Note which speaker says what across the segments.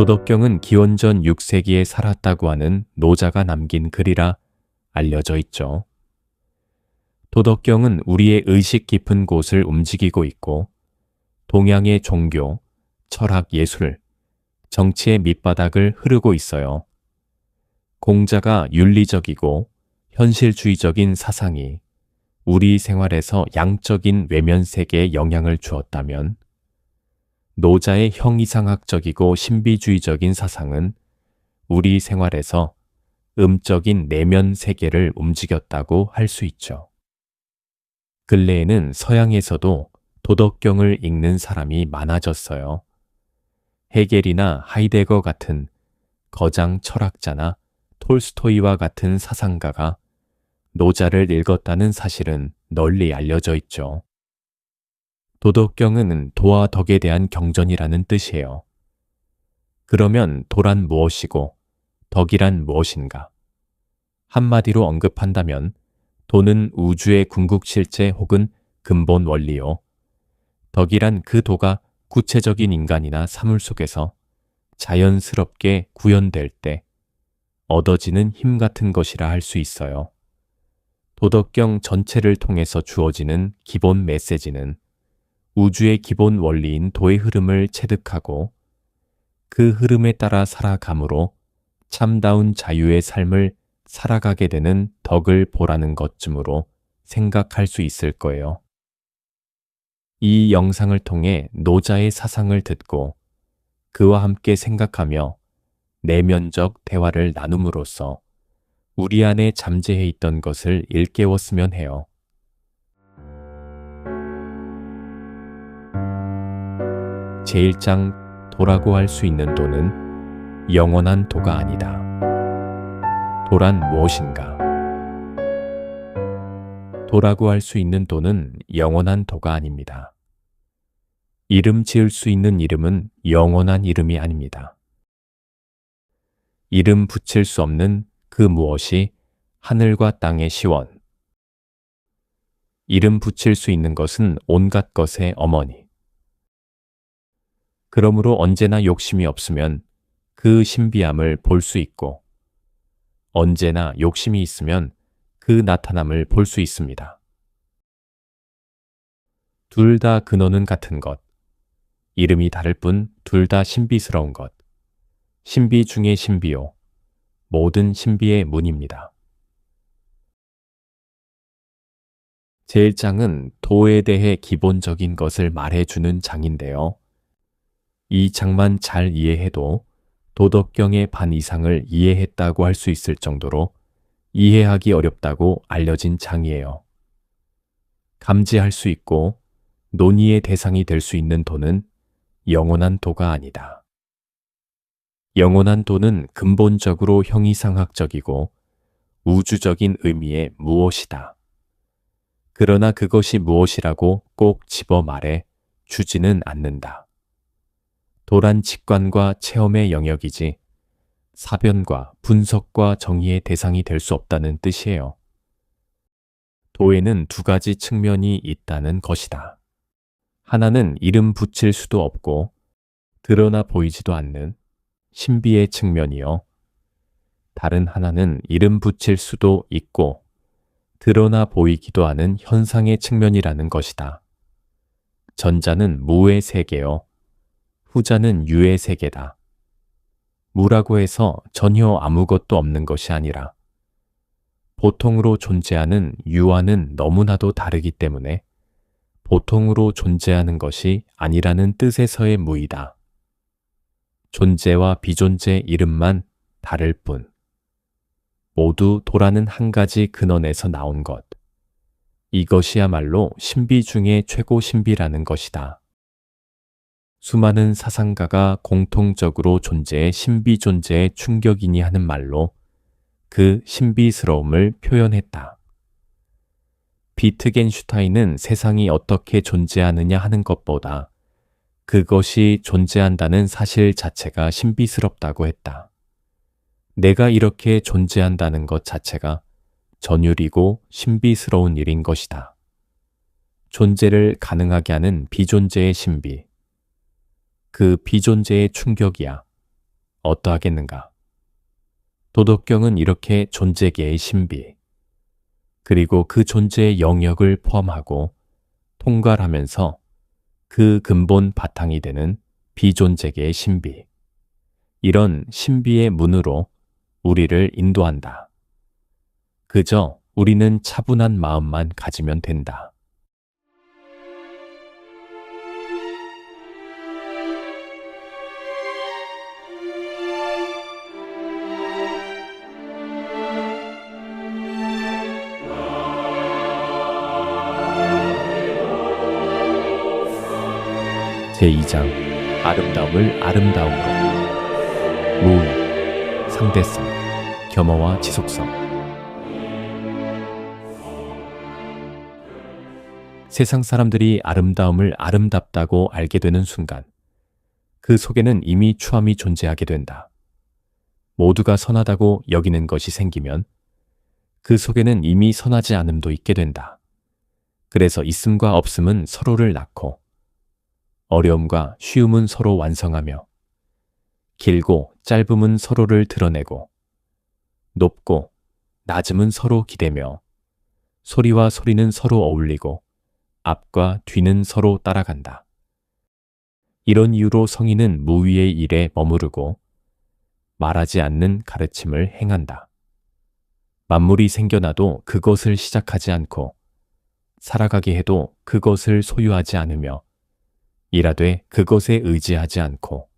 Speaker 1: 도덕경은 기원전 6세기에 살았다고 하는 노자가 남긴 글이라 알려져 있죠. 도덕경은 우리의 의식 깊은 곳을 움직이고 있고 동양의 종교, 철학, 예술, 정치의 밑바닥을 흐르고 있어요. 공자가 윤리적이고 현실주의적인 사상이 우리 생활에서 양적인 외면 세계에 영향을 주었다면 노자의 형이상학적이고 신비주의적인 사상은 우리 생활에서 음적인 내면 세계를 움직였다고 할 수 있죠. 근래에는 서양에서도 도덕경을 읽는 사람이 많아졌어요. 헤겔이나 하이데거 같은 거장 철학자나 톨스토이와 같은 사상가가 노자를 읽었다는 사실은 널리 알려져 있죠. 도덕경은 도와 덕에 대한 경전이라는 뜻이에요. 그러면 도란 무엇이고 덕이란 무엇인가? 한마디로 언급한다면 도는 우주의 궁극실제 혹은 근본 원리요. 덕이란 그 도가 구체적인 인간이나 사물 속에서 자연스럽게 구현될 때 얻어지는 힘 같은 것이라 할 수 있어요. 도덕경 전체를 통해서 주어지는 기본 메시지는 우주의 기본 원리인 도의 흐름을 체득하고 그 흐름에 따라 살아감으로 참다운 자유의 삶을 살아가게 되는 덕을 보라는 것쯤으로 생각할 수 있을 거예요. 이 영상을 통해 노자의 사상을 듣고 그와 함께 생각하며 내면적 대화를 나눔으로써 우리 안에 잠재해 있던 것을 일깨웠으면 해요. 제1장 도라고 할 수 있는 도는 영원한 도가 아니다. 도란 무엇인가? 도라고 할 수 있는 도는 영원한 도가 아닙니다. 이름 지을 수 있는 이름은 영원한 이름이 아닙니다. 이름 붙일 수 없는 그 무엇이 하늘과 땅의 시원. 이름 붙일 수 있는 것은 온갖 것의 어머니. 그러므로 언제나 욕심이 없으면 그 신비함을 볼 수 있고, 언제나 욕심이 있으면 그 나타남을 볼 수 있습니다. 둘 다 근원은 같은 것. 이름이 다를 뿐 둘 다 신비스러운 것. 신비 중의 신비요. 모든 신비의 문입니다. 제1장은 도에 대해 기본적인 것을 말해주는 장인데요. 이 장만 잘 이해해도 도덕경의 반 이상을 이해했다고 할 수 있을 정도로 이해하기 어렵다고 알려진 장이에요. 감지할 수 있고 논의의 대상이 될 수 있는 도는 영원한 도가 아니다. 영원한 도는 근본적으로 형이상학적이고 우주적인 의미의 무엇이다. 그러나 그것이 무엇이라고 꼭 집어 말해 주지는 않는다. 도란 직관과 체험의 영역이지 사변과 분석과 정의의 대상이 될 수 없다는 뜻이에요. 도에는 두 가지 측면이 있다는 것이다. 하나는 이름 붙일 수도 없고 드러나 보이지도 않는 신비의 측면이요. 다른 하나는 이름 붙일 수도 있고 드러나 보이기도 하는 현상의 측면이라는 것이다. 전자는 무의 세계요. 후자는 유의 세계다. 무라고 해서 전혀 아무것도 없는 것이 아니라 보통으로 존재하는 유와는 너무나도 다르기 때문에 보통으로 존재하는 것이 아니라는 뜻에서의 무이다. 존재와 비존재 이름만 다를 뿐. 모두 도라는 한 가지 근원에서 나온 것. 이것이야말로 신비 중의 최고 신비라는 것이다. 수많은 사상가가 공통적으로 존재의 신비 존재의 충격이니 하는 말로 그 신비스러움을 표현했다. 비트겐슈타인은 세상이 어떻게 존재하느냐 하는 것보다 그것이 존재한다는 사실 자체가 신비스럽다고 했다. 내가 이렇게 존재한다는 것 자체가 전율이고 신비스러운 일인 것이다. 존재를 가능하게 하는 비존재의 신비. 그 비존재의 충격이야. 어떠하겠는가? 도덕경은 이렇게 존재계의 신비, 그리고 그 존재의 영역을 포함하고 통괄하면서 그 근본 바탕이 되는 비존재계의 신비, 이런 신비의 문으로 우리를 인도한다. 그저 우리는 차분한 마음만 가지면 된다. 제2장 아름다움을 아름다움으로 무의, 상대성, 겸허와 지속성 세상 사람들이 아름다움을 아름답다고 알게 되는 순간 그 속에는 이미 추함이 존재하게 된다. 모두가 선하다고 여기는 것이 생기면 그 속에는 이미 선하지 않음도 있게 된다. 그래서 있음과 없음은 서로를 낳고 어려움과 쉬움은 서로 완성하며 길고 짧음은 서로를 드러내고 높고 낮음은 서로 기대며 소리와 소리는 서로 어울리고 앞과 뒤는 서로 따라간다. 이런 이유로 성인은 무위의 일에 머무르고 말하지 않는 가르침을 행한다. 만물이 생겨나도 그것을 시작하지 않고 살아가게 해도 그것을 소유하지 않으며 일하되 그것에 의지하지 않고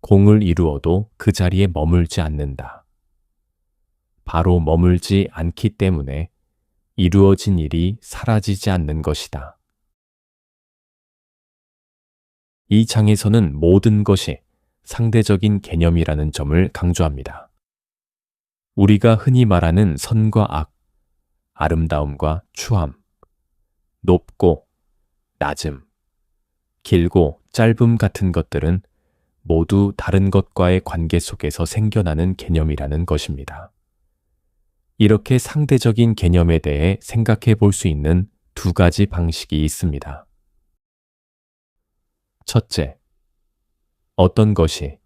Speaker 1: 공을 이루어도 그 자리에 머물지 않는다. 바로 머물지 않기 때문에 이루어진 일이 사라지지 않는 것이다. 이 장에서는 모든 것이 상대적인 개념이라는 점을 강조합니다. 우리가 흔히 말하는 선과 악, 아름다움과 추함, 높고 낮음, 길고 짧음 같은 것들은 모두 다른 것과의 관계 속에서 생겨나는 개념이라는 것입니다. 이렇게 상대적인 개념에 대해 생각해 볼 수 있는 두 가지 방식이 있습니다. 첫째, 어떤 것이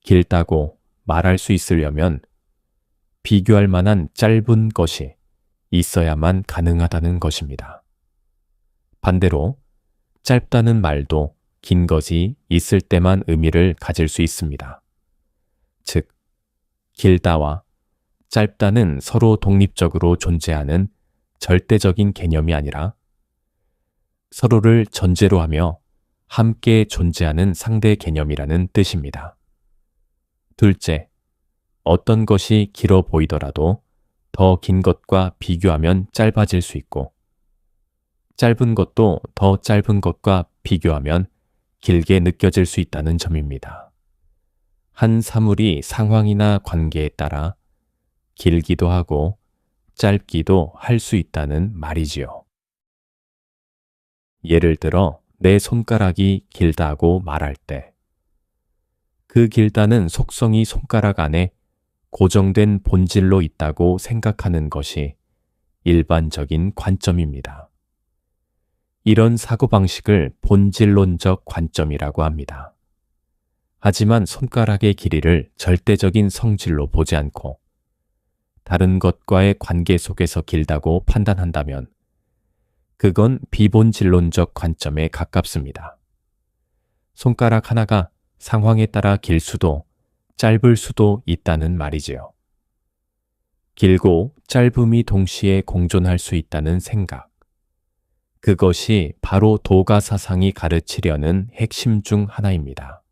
Speaker 1: 길다고 말할 수 있으려면 비교할 만한 짧은 것이 있어야만 가능하다는 것입니다. 반대로 짧다는 말도 긴 것이 있을 때만 의미를 가질 수 있습니다. 즉, 길다와 짧다는 서로 독립적으로 존재하는 절대적인 개념이 아니라 서로를 전제로 하며 함께 존재하는 상대 개념이라는 뜻입니다. 둘째, 어떤 것이 길어 보이더라도 더 긴 것과 비교하면 짧아질 수 있고, 짧은 것도 더 짧은 것과 비교하면 길게 느껴질 수 있다는 점입니다. 한 사물이 상황이나 관계에 따라 길기도 하고 짧기도 할 수 있다는 말이지요. 예를 들어 내 손가락이 길다고 말할 때, 그 길다는 속성이 손가락 안에 고정된 본질로 있다고 생각하는 것이 일반적인 관점입니다. 이런 사고방식을 본질론적 관점이라고 합니다. 하지만 손가락의 길이를 절대적인 성질로 보지 않고 다른 것과의 관계 속에서 길다고 판단한다면 그건 비본질론적 관점에 가깝습니다. 손가락 하나가 상황에 따라 길 수도 짧을 수도 있다는 말이지요. 길고 짧음이 동시에 공존할 수 있다는 생각. 그것이 바로 도가 사상이 가르치려는 핵심 중 하나입니다.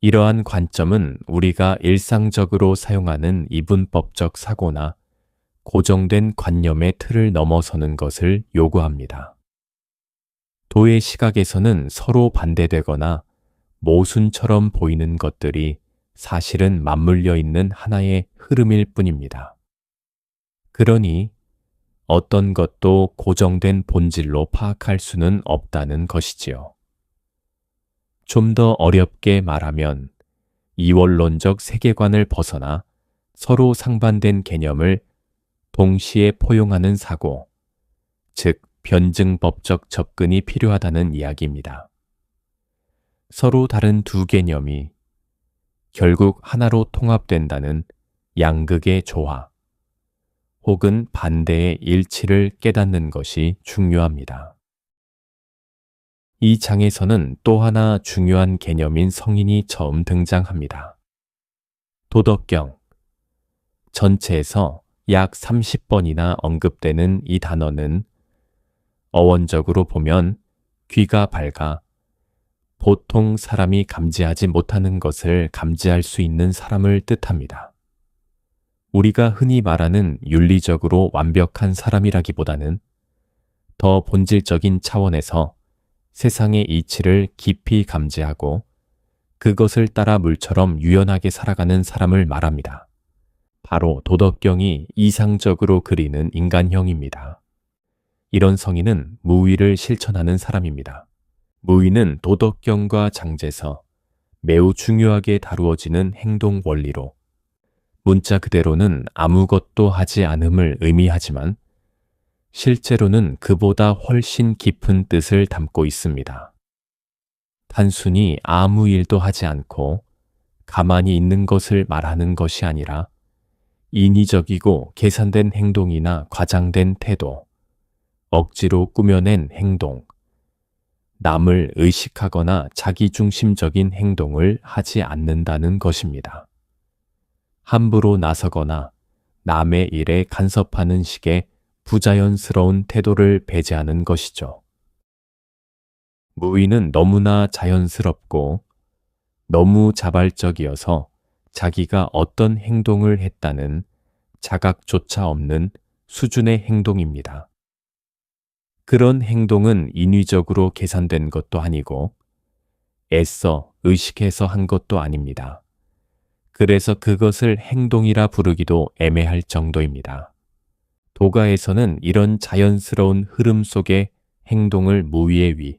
Speaker 1: 이러한 관점은 우리가 일상적으로 사용하는 이분법적 사고나 고정된 관념의 틀을 넘어서는 것을 요구합니다. 도의 시각에서는 서로 반대되거나 모순처럼 보이는 것들이 사실은 맞물려 있는 하나의 흐름일 뿐입니다. 그러니 어떤 것도 고정된 본질로 파악할 수는 없다는 것이지요. 좀 더 어렵게 말하면 이원론적 세계관을 벗어나 서로 상반된 개념을 동시에 포용하는 사고, 즉 변증법적 접근이 필요하다는 이야기입니다. 서로 다른 두 개념이 결국 하나로 통합된다는 양극의 조화 혹은 반대의 일치를 깨닫는 것이 중요합니다. 이 장에서는 또 하나 중요한 개념인 성인이 처음 등장합니다. 도덕경. 전체에서 약 30번이나 언급되는 이 단어는 어원적으로 보면 귀가 밝아 보통 사람이 감지하지 못하는 것을 감지할 수 있는 사람을 뜻합니다. 우리가 흔히 말하는 윤리적으로 완벽한 사람이라기보다는 더 본질적인 차원에서 세상의 이치를 깊이 감지하고 그것을 따라 물처럼 유연하게 살아가는 사람을 말합니다. 바로 도덕경이 이상적으로 그리는 인간형입니다. 이런 성인은 무위를 실천하는 사람입니다. 무위는 도덕경과 장제서 매우 중요하게 다루어지는 행동 원리로 문자 그대로는 아무것도 하지 않음을 의미하지만 실제로는 그보다 훨씬 깊은 뜻을 담고 있습니다. 단순히 아무 일도 하지 않고 가만히 있는 것을 말하는 것이 아니라 인위적이고 계산된 행동이나 과장된 태도, 억지로 꾸며낸 행동, 남을 의식하거나 자기중심적인 행동을 하지 않는다는 것입니다. 함부로 나서거나 남의 일에 간섭하는 식의 부자연스러운 태도를 배제하는 것이죠. 무위는 너무나 자연스럽고 너무 자발적이어서 자기가 어떤 행동을 했다는 자각조차 없는 수준의 행동입니다. 그런 행동은 인위적으로 계산된 것도 아니고 애써 의식해서 한 것도 아닙니다. 그래서 그것을 행동이라 부르기도 애매할 정도입니다. 도가에서는 이런 자연스러운 흐름 속의 행동을 무위의 위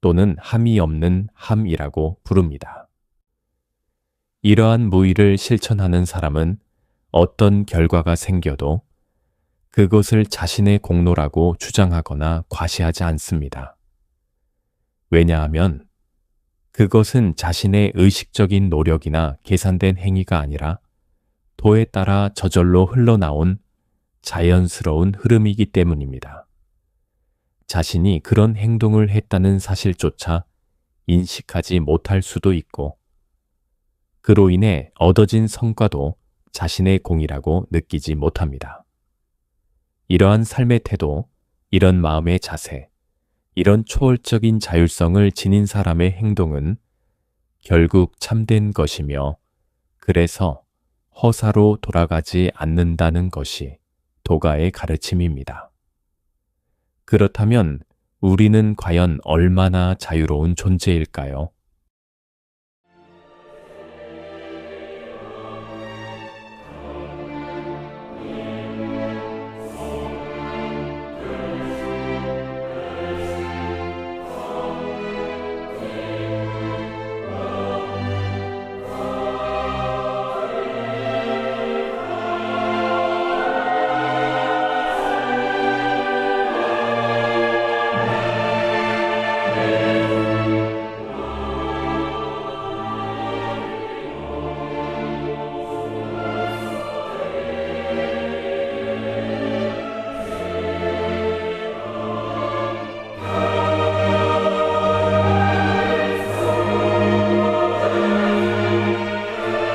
Speaker 1: 또는 함이 없는 함이라고 부릅니다. 이러한 무위를 실천하는 사람은 어떤 결과가 생겨도 그것을 자신의 공로라고 주장하거나 과시하지 않습니다. 왜냐하면 그것은 자신의 의식적인 노력이나 계산된 행위가 아니라 도에 따라 저절로 흘러나온 자연스러운 흐름이기 때문입니다. 자신이 그런 행동을 했다는 사실조차 인식하지 못할 수도 있고, 그로 인해 얻어진 성과도 자신의 공이라고 느끼지 못합니다. 이러한 삶의 태도, 이런 마음의 자세, 이런 초월적인 자율성을 지닌 사람의 행동은 결국 참된 것이며 그래서 허사로 돌아가지 않는다는 것이 도가의 가르침입니다. 그렇다면 우리는 과연 얼마나 자유로운 존재일까요?